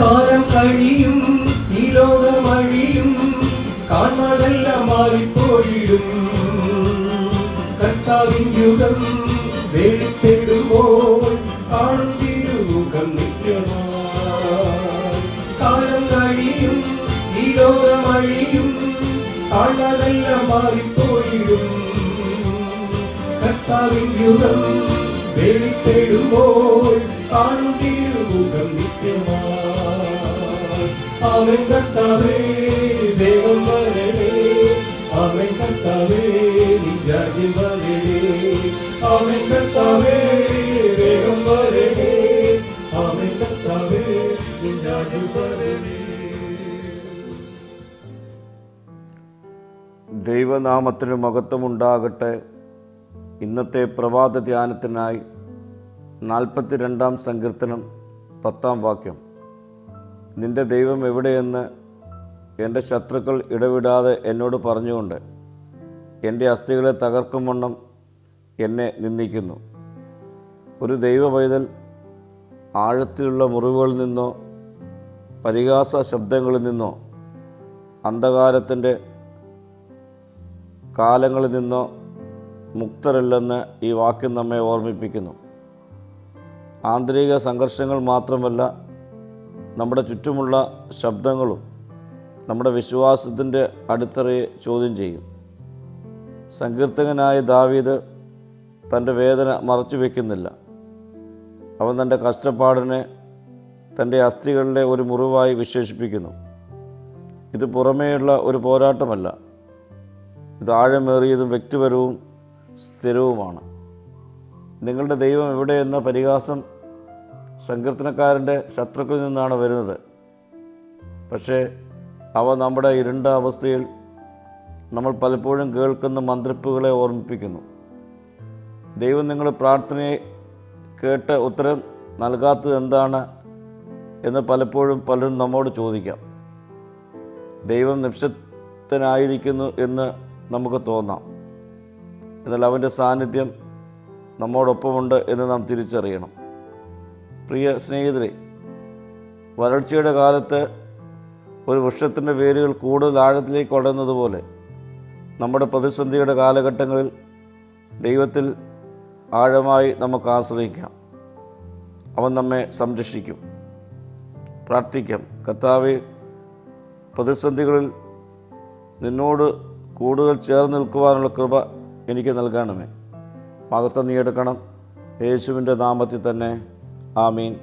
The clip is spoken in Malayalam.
കാലം കഴിയും ഈ ലോകമഴിയും കാണാതെല്ലാം മാറിപ്പോയിടും. കർത്താവിൻ യുഗം വെളിപ്പെടുമ്പോൾ കാണും തിരുമുഖം കാലം കഴിയും ഈ ലോകമഴിയും കാണാതെല്ലാം മാറിപ്പോയിടും. കർത്താവിൻ യുഗം വെളിപ്പെടുമ്പോൾ കാണും തിരുമുഖം നിത്യമായി. ദൈവനാമത്തിന് മഹത്വമുണ്ടാകട്ടെ. ഇന്നത്തെ പ്രഭാത ധ്യാനത്തിനായി നാൽപ്പത്തിരണ്ടാം സങ്കീർത്തനം പത്താം വാക്യം. നിന്റെ ദൈവം എവിടെയെന്ന് എന്റെ ശത്രുക്കൾ ഇടവിടാതെ എന്നോട് പറഞ്ഞുകൊണ്ട് എന്റെ അസ്ഥികളെ തകർക്കും വണ്ണം എന്നെ നിന്ദിക്കുന്നു. ഒരു ദൈവ പൈതൽ ആഴത്തിലുള്ള മുറിവുകളിൽ നിന്നോ പരിഹാസ ശബ്ദങ്ങളിൽ നിന്നോ അന്ധകാരത്തിന്റെ കാലങ്ങളിൽ നിന്നോ മുക്തരല്ലെന്ന് ഈ വാക്യം നമ്മെ ഓർമ്മിപ്പിക്കുന്നു. ആന്തരിക സംഘർഷങ്ങൾ മാത്രമല്ല നമ്മുടെ ചുറ്റുമുള്ള ശബ്ദങ്ങളും നമ്മുടെ വിശ്വാസത്തിന്റെ അടിത്തറയെ ചോദ്യം ചെയ്യും. സങ്കീർത്തകനായ ദാവീദ് തന്റെ വേദന മറച്ചു വയ്ക്കുന്നില്ല അവൻ തന്റെ കഷ്ടപ്പാടിനെ തന്റെ അസ്ഥികളിലെ ഒരു മുറിവായി വിശേഷിപ്പിക്കുന്നു. ഇത് പുറമേയുള്ള ഒരു പോരാട്ടമല്ല. ഇത് ആഴമേറിയതും വ്യക്തിപരവും സ്ഥിരവുമാണ്. നിങ്ങളുടെ ദൈവം എവിടെയെന്ന പരിഹാസം സങ്കീർത്തനക്കാരന്റെ ശത്രുക്കളിൽ നിന്നാണ് വരുന്നത്. പക്ഷേ അവ നമ്മുടെ ഇരുണ്ട അവസ്ഥയിൽ നമ്മൾ പലപ്പോഴും കേൾക്കുന്ന മന്ത്രിപ്പുകളെ ഓർമ്മിപ്പിക്കുന്നു. ദൈവം നിങ്ങളുടെ പ്രാർത്ഥനയെ കേട്ട് ഉത്തരം നൽകാത്തത് എന്താണ് എന്ന് പലപ്പോഴും പലരും നമ്മോട് ചോദിക്കാം. ദൈവം നിക്ഷിപ്തനായിരിക്കുന്നു എന്ന് നമുക്ക് തോന്നാം. എന്നാൽ അവന്റെ സാന്നിധ്യം നമ്മോടൊപ്പമുണ്ട് എന്ന് നാം തിരിച്ചറിയണം. പ്രിയ സ്നേഹിതരെ വരൾച്ചയുടെ കാലത്ത് ഒരു വൃക്ഷത്തിന്റെ വേരുകൾ കൂടുതൽ ആഴത്തിലേക്ക് ഉടയുന്നത് നമ്മുടെ പ്രതിസന്ധിയുടെ കാലഘട്ടങ്ങളിൽ ദൈവത്തിൽ ആഴമായി നമുക്ക് ആശ്രയിക്കാം. അവൻ നമ്മെ സംരക്ഷിക്കും പ്രാർത്ഥിക്കാം. കർത്താവ് പ്രതിസന്ധികളിൽ നിന്നോട് കൂടുതൽ ചേർന്ന് നിൽക്കുവാനുള്ള കൃപ എനിക്ക് നൽകണമേ. മകത്വം നീ എടുക്കണം. യേശുവിന്റെ നാമത്തിൽ തന്നെ ஆமீன்